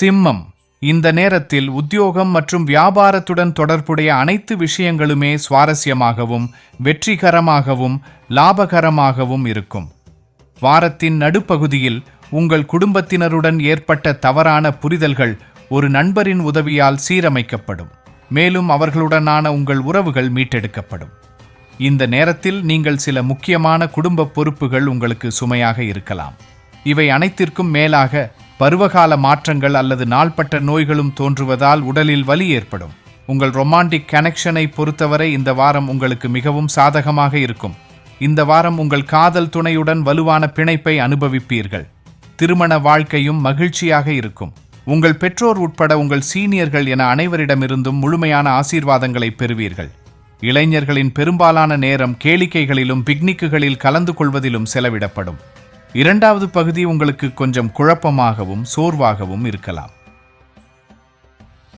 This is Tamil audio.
சிம்மம். இந்த நேரத்தில் உத்தியோகம் மற்றும் வியாபாரத்துடன் தொடர்புடைய அனைத்து விஷயங்களுமே சுவாரஸ்யமாகவும் வெற்றிகரமாகவும் லாபகரமாகவும் இருக்கும். வாரத்தின் நடுப்பகுதியில் உங்கள் குடும்பத்தினருடன் ஏற்பட்ட தவறான புரிதல்கள் ஒரு நண்பரின் உதவியால் சீரமைக்கப்படும். மேலும் அவர்களுடனான உங்கள் உறவுகள் மீட்டெடுக்கப்படும். இந்த நேரத்தில் நீங்கள் சில முக்கியமான குடும்ப பொறுப்புகள் உங்களுக்கு சுமையாக இருக்கலாம். இவை அனைத்திற்கும் மேலாக பருவகால மாற்றங்கள் அல்லது நாள்பட்ட நோய்களும் தோன்றுவதால் உடலில் வலி ஏற்படும். உங்கள் ரொமான்டிக் கனெக்ஷனை பொறுத்தவரை இந்த வாரம் உங்களுக்கு மிகவும் சாதகமாக இருக்கும். இந்த வாரம் உங்கள் காதல் துணையுடன் வலுவான பிணைப்பை அனுபவிப்பீர்கள். திருமண வாழ்க்கையும் மகிழ்ச்சியாக இருக்கும். உங்கள் பெற்றோர் உட்பட உங்கள் சீனியர்கள் என அனைவரிடமிருந்தும் முழுமையான ஆசீர்வாதங்களை பெறுவீர்கள். இளைஞர்களின் பெரும்பாலான நேரம் கேளிக்கைகளிலும் பிக்னிக்குகளில் கலந்து கொள்வதிலும் செலவிடப்படும். இரண்டாவது பகுதி உங்களுக்கு கொஞ்சம் குழப்பமாகவும் சோர்வாகவும் இருக்கலாம்.